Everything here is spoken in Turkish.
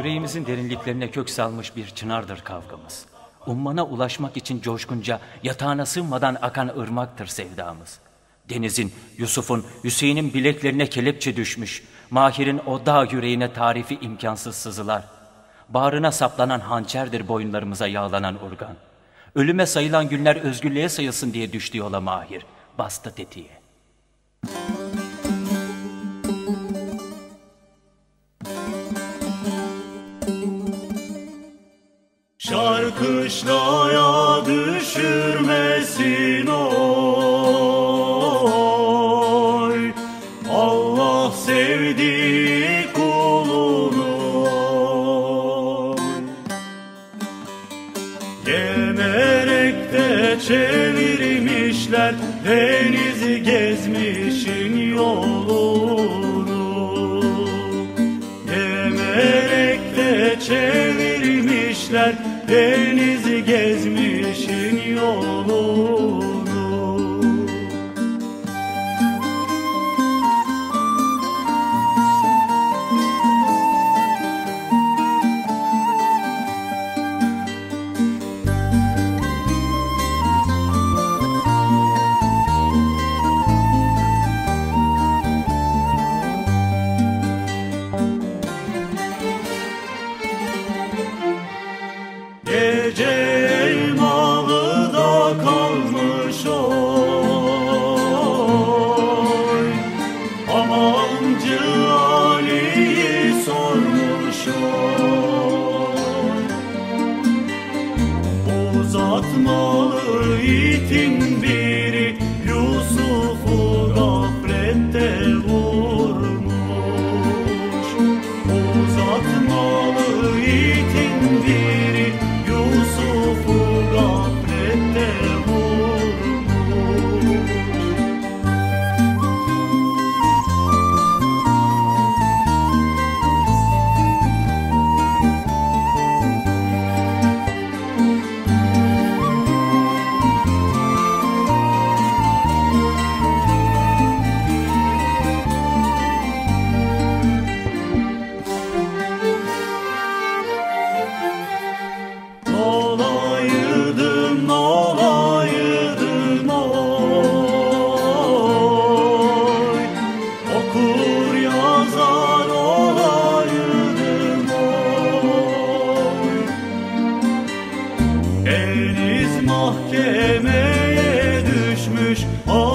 Yüreğimizin derinliklerine kök salmış bir çınardır kavgamız. Ummana ulaşmak için coşkunca yatağına sığmadan akan ırmaktır sevdamız. Denizin, Yusuf'un, Hüseyin'in bileklerine kelepçe düşmüş. Mahir'in o dağ yüreğine tarifi imkansız sızılar. Bağrına saplanan hançerdir boyunlarımıza yağlanan urgan. Ölüme sayılan günler özgürlüğe sayılsın diye düştü yola Mahir. Bastı tetiğe. Şarkışlaya düşürmesin oy. Allah sevdi kulunu oy. Gemerekte çevirmişler Denizi gezmişin yolunu. Gemerekte çevirmişler Denizi gezmişin yolunu smaller eating Deniz mahkemeye düşmüş. Oh.